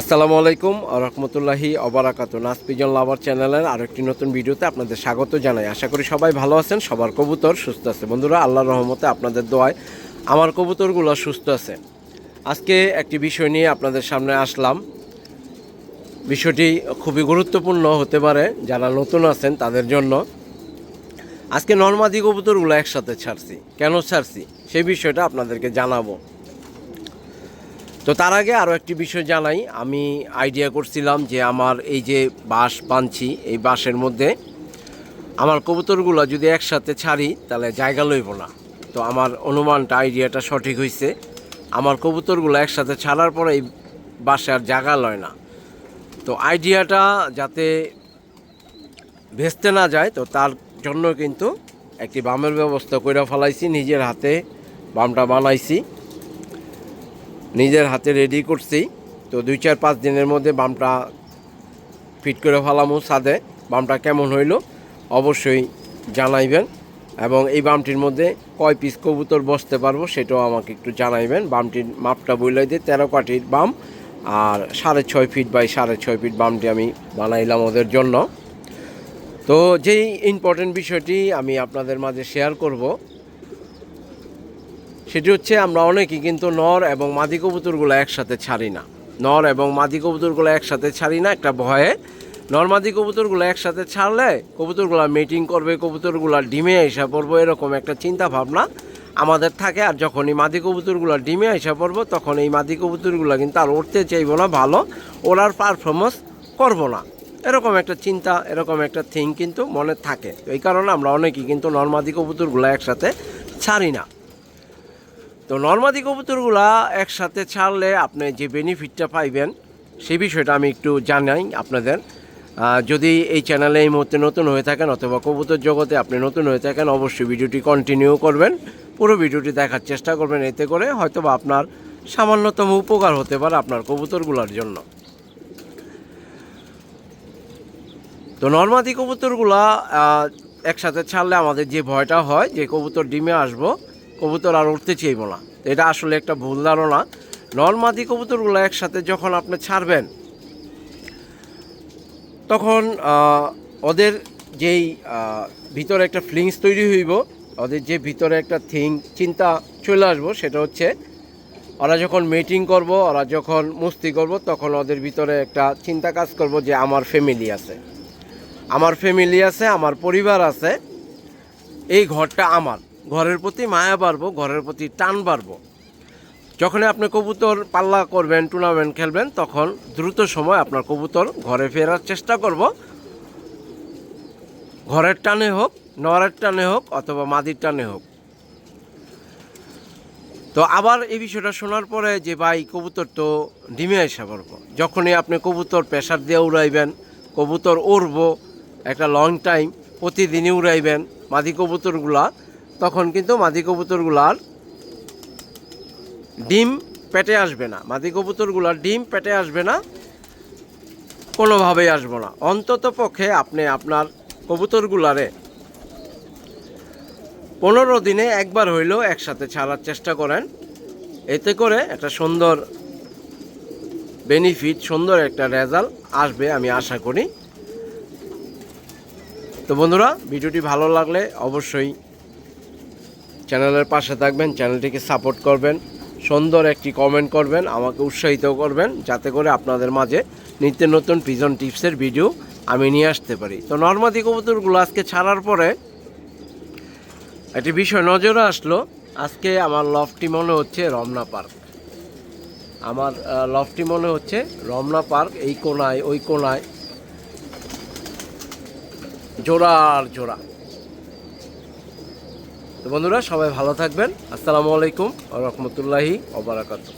আসসালামু আলাইকুম রহমতুল্লাহি অবরাকাত। নাসপিজন লাভার চ্যানেলের আরেকটি নতুন ভিডিওতে আপনাদের স্বাগত জানাই। আশা করি সবাই ভালো আছেন, সবার কবুতর সুস্থ আছে। বন্ধুরা, আল্লাহর রহমতে আপনাদের দোয়ায় আমার কবুতরগুলো সুস্থ আছে। আজকে একটি বিষয় নিয়ে আপনাদের সামনে আসলাম। বিষয়টি খুবই গুরুত্বপূর্ণ হতে পারে, যারা নতুন আছেন তাদের জন্য। আজকে নর্মাদি কবুতরগুলো একসাথে ছাড়ছি। কেন ছাড়ছি? সেই বিষয়টা আপনাদেরকে জানাব। তো তার আগে আরও একটি বিষয় জানাই। আমি আইডিয়া করছিলাম যে আমার এই যে বাঁশ বাঁধছি, এই বাঁশের মধ্যে আমার কবুতরগুলো যদি একসাথে ছাড়ি, তাহলে জায়গা লইব না। তো আমার অনুমানটা আইডিয়াটা সঠিক হয়েছে আমার কবুতরগুলো একসাথে ছাড়ার পরে এই বাসে আর জায়গা লয় না। তো আইডিয়াটা যাতে ভেস্তে না যায়, তো তার জন্য কিন্তু একটি বামের ব্যবস্থা করে ফেলাইছি, নিজের হাতে বামটা বানাইছি। নিজের হাতে রেডি করছি। তো দুই চার পাঁচ দিনের মধ্যে বামটা ফিট করে ফেলামু ছাদে। বামটা কেমন হইল অবশ্যই জানাইবেন এবং এই বামটির মধ্যে কয় পিস কবুতর বসতে পারব সেটাও আমাকে একটু জানাইবেন। বামটির মাপটা বইলাই দিয়ে তেরো কাঠির বাম আর সাড়ে ছয় ফিট বাই সাড়ে ছয় ফিট বামটি আমি বানাইলাম ওদের জন্য। তো যেই ইম্পর্টেন্ট বিষয়টি আমি আপনাদের মাঝে শেয়ার করব সেটি হচ্ছে আমরা অনেকেই কিন্তু নর এবং মাদি কবুতরগুলো একসাথে ছাড়ি না। নর এবং মাদি কবুতরগুলো একসাথে ছাড়ি না একটা ভয়ে। নর মাদি কবুতরগুলো একসাথে ছাড়লে কবুতরগুলো মিটিং করবে, কবুতরগুলো ডিমে এসে পড়ব, এরকম একটা চিন্তা ভাবনা আমাদের থাকে। আর যখনই মাদি কবুতরগুলো ডিমে এসে পড়ব তখন এই মাদি কবুতরগুলো কিন্তু আর উঠতে চাইব না, ভালো ওরার পারফরমেন্স করব না। এরকম একটা চিন্তা, এরকম একটা থিং কিন্তু মনে থাকে। এই কারণে আমরা অনেকেই কিন্তু নর্মাদি কবুতরগুলো একসাথে ছাড়ি না। তো নর্মাদি কবুতরগুলা একসাথে ছাড়লে আপনি যে বেনিফিটটা পাইবেন, সেই বিষয়টা আমি একটু জানাই আপনাদের। যদি এই চ্যানেলে এই মুহূর্তে নতুন হয়ে থাকেন অথবা কবুতর জগতে আপনি নতুন হয়ে থাকেন, অবশ্যই ভিডিওটি কন্টিনিউ করবেন। পুরো ভিডিওটি দেখার চেষ্টা করবেন এতে করে হয়তোবা আপনার সামান্যতম উপকার হতে পারে আপনার কবুতরগুলোর জন্য। তো নর্মাদি কবুতরগুলা একসাথে ছাড়লে আমাদের যে ভয়টা হয়, যে কবুতর ডিমে আসব কবুতর আর উঠতে চাইব না। এটা আসলে একটা ভুল ধারণা। নর্মাদি কবুতরগুলো একসাথে যখন আপনি ছাড়বেন, তখন ওদের যেই ভিতরে একটা ফিলিংস তৈরি হইব, ওদের যে ভিতরে একটা থিং, চিন্তা চলে আসব, সেটা হচ্ছে ওরা যখন মিটিং করব, ওরা যখন মুস্তি করব, তখন ওদের ভিতরে একটা চিন্তা কাজ করব যে আমার ফ্যামিলি আছে। আমার ফ্যামিলি আছে, আমার পরিবার আছে, এই ঘরটা আমার। ঘরের প্রতি মায়া বাড়বো, ঘরের প্রতি টান বাড়বো। যখনই আপনি কবুতর পাল্লা করবেন, টুর্নামেন্ট খেলবেন, তখন দ্রুত সময় আপনার কবুতর ঘরে ফেরার চেষ্টা করব। ঘরের টানে হোক নরের টানে হোক, অথবা মাদির টানে হোক। তো আবার এই বিষয়টা শোনার পরে যে ভাই কবুতর তো ডিমে এসে পড়ব। যখনই আপনি কবুতর প্রেশার দিয়ে উড়াইবেন, কবুতর উড়বো, একটা লং টাইম প্রতিদিনই উড়াইবেন, মাদি কবুতরগুলা তখন কিন্তু মাদি কবুতরগুলার ডিম পেটে আসবে না। মাদি কবুতরগুলার ডিম পেটে আসবে না, কোনোভাবেই আসব না। অন্তত পক্ষে আপনি আপনার কবুতরগুলারে পনেরো দিনে একবার হইলেও একসাথে ছাড়ার চেষ্টা করেন। এতে করে একটা সুন্দর বেনিফিট সুন্দর একটা রেজাল্ট আসবে আমি আশা করি। তো বন্ধুরা, ভিডিওটি ভালো লাগলে অবশ্যই চ্যানেলের পাশে থাকবেন, চ্যানেলটিকে সাপোর্ট করবেন, সুন্দর একটি কমেন্ট করবেন, আমাকে উৎসাহিত করবেন, যাতে করে আপনাদের মাঝে নিত্য নতুন পিজন টিপসের ভিডিও আমি নিয়ে আসতে পারি। তো নর্মাদি কবুতরগুলো আজকে ছাড়ার পরে একটি বিষয় নজরে আসলো, আজকে আমার লফটি মনে হচ্ছে রমনা পার্ক আমার লফটি মনে হচ্ছে রমনা পার্ক এই কোনায়, ওই কোনায়। জোড়া আর জোড়া। তো বন্ধুরা সবাই ভালো থাকবেন। আসসালামু আলাইকুম রহমতুল্লাহি ওবরাকাতু